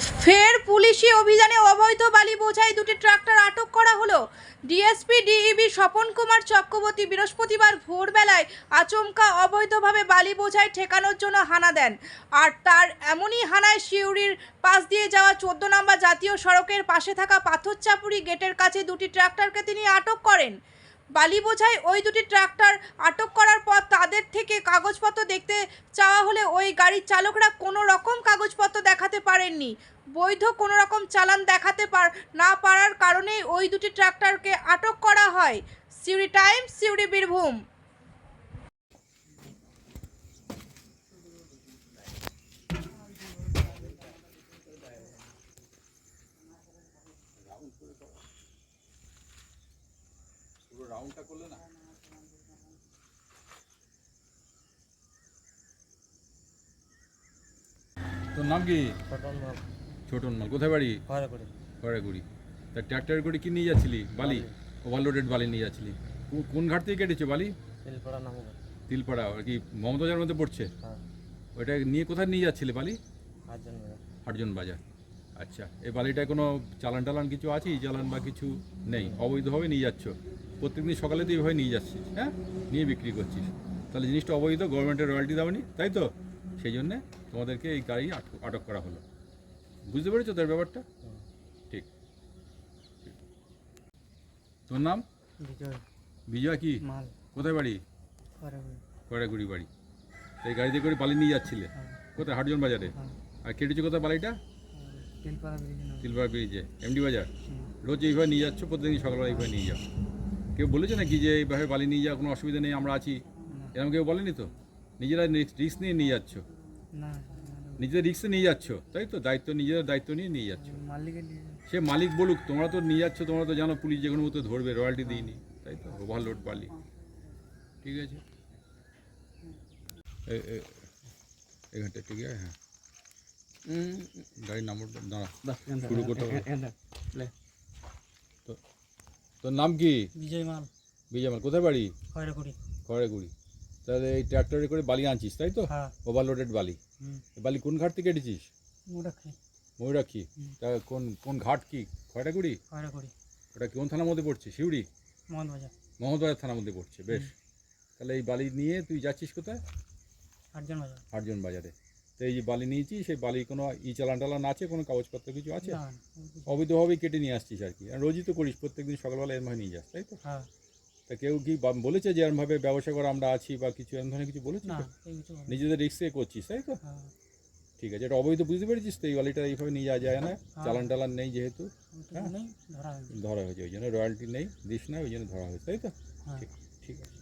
ফের পুলিশি অভিযানে অবৈধ বালি বোঝাই দুটি ট্রাক্টর আটক করা হলো। ডিএসপি ডিইবি স্বপন কুমার চক্রবর্তী বৃহস্পতিবার ভোরবেলায় আচমকা অবৈধভাবে বালি বোঝাই ঠেকানোর জন্য হানা দেন। আর তার এমনই হানায় শিউরির পাশ দিয়ে যাওয়া চোদ্দ নম্বর জাতীয় সড়কের পাশে থাকা পাথরচাপুরি গেটের কাছে দুটি ট্রাক্টরকে তিনি আটক করেন। বালি বোঝাই ওই দুটি ট্রাক্টর আটক করার পর তাদের থেকে কাগজপত্র দেখতে চাওয়া হলে ওই গাড়ির চালকরা কোনো রকম পারেননি বৈধ কোনো রকম চালান দেখাতে পার না পারার কারণেই ওই দুটি ট্রাক্টরকে আটক করা হয়। সিউড়ি টাইমস, সিউড়ি বীরভূম। রাউন্ডটা করলে না? তোর নাম কি? ছোটন মাল। কোথায় বাড়ি? খড়াগুড়ি তা ট্র্যাক্টর করে কি নিয়ে যাচ্ছিলি? বালি? ওভারলোডেড বালি নিয়ে যাচ্ছিলি। কোন ঘাট থেকে কেটেছে বালি? তিলপাড়া আর কি মমতাজার মধ্যে পড়ছে? হ্যাঁ। ওইটা নিয়ে কোথায় নিয়ে যাচ্ছিলে বালি? হাটজন বাজার। আচ্ছা এই বালিটায় কোনো চালান টালান কিছু আছে? চালান বা কিছু নেই? অবৈধভাবে নিয়ে যাচ্ছ? প্রত্যেকদিন সকালে তো এইভাবে নিয়ে যাচ্ছিস হ্যাঁ? নিয়ে বিক্রি করছিস। তাহলে জিনিসটা অবৈধ গভর্নমেন্টের রয়্যালটি দাওনি তাই তো? সেই জন্যে তোমাদেরকে এই গাড়ি আটক- আটক করা হলো। বুঝতে পেরেছ তোর ব্যাপারটা? ঠিক। তোর নাম? বিজয়। বিজয় কি? মাল। কোথায় বাড়ি? কড়াগুড়ি বাড়ি। এই গাড়িতে করে বালি নিয়ে যাচ্ছিলে? হ্যাঁ। কোথায়? হাটজন বাজারে? হ্যাঁ। আর কেটেছো কোথায় বালিটা? ব্রিজ তিলপাড়া ব্রিজে। এমডি বাজার? রোজ এইভাবে নিয়ে যাচ্ছ? প্রতিদিন সকালবেলা এইভাবে নিয়ে যাও। কেউ বলেছে নাকি যে এইভাবে বালি নিয়ে যাওয়া কোনো অসুবিধা নেই আমরা আছি? এরকম কেউ বলেনি তো? নিজেরা রিস্ক নিয়ে নিয়ে যাচ্ছ? নিজেদের রিক্সে নিয়ে যাচ্ছ তাই তো? দায়িত্ব নিজেদের দায়িত্ব নিয়ে নিয়ে যাচ্ছ। সে মালিক বলুক তোমরা তো নিয়ে যাচ্ছ তোমরা তো জানো পুলিশ যে কোনো মতো ধরবে রয়্যালটি দিইনি তাই তো? ওভারলোড বালি ঠিক আছে? এখানটা ঠিক আছে হ্যাঁ। গাড়ির নাম্বারটা দাঁড়া। শুরু করতে তোর নাম কি? বিজয় মাল। বিজয় আমার কোথায় বাড়ি? করি খড়েগুড়ি তাহলে এই ট্র্যাক্টরে করে বালি আনছিস তাই তো? হ্যাঁ। ওভারলোডেড বালি। বালি কোন ঘাট থেকে কেটেছিস ময়ূরাক্ষী। তা কোন কোন ঘাট কি? ঘরে করি ওটা কোন থানার মধ্যে পড়ছে? শিউড়ি? মন বাজার মোহাম্মদবাজার থানার মধ্যে পড়ছে বেশ। তাহলে এই বালি নিয়ে তুই যাচ্ছিস কোথায়? আটজন বাজার। আটজন বাজারে। তো এই যে বালি নিয়েছিস সেই বালি কোনো ই চালান টালান আছে? কোনো কাগজপত্র কিছু আছে? অবৈধভাবেই কেটে নিয়ে আসছিস আর কি। আর রোজই তো করিস প্রত্যেকদিন সকালবেলা এরমভাবে নিয়ে যাস তাই তো? হ্যাঁ। তা কেউ কি বলেছে যে এরমভাবে ব্যবসা করে আমরা আছি বা কিছু এরম ধরনের কিছু বলেছে। নিজেদের রিক্সে করছিস তাই তো? হ্যাঁ। ঠিক আছে এটা অবৈধ বুঝতে পেরেছিস তো? এই ওয়ালিটা এইভাবে নিয়ে যাওয়া যায় না। চালান টালান নেই যেহেতু আমি ধরা হয়েছে। ওই জন্য রয়্যালটি নেই দিস না ওই জন্য ধরা হয়েছে তাই তো? হ্যাঁ। ঠিক ঠিক আছে।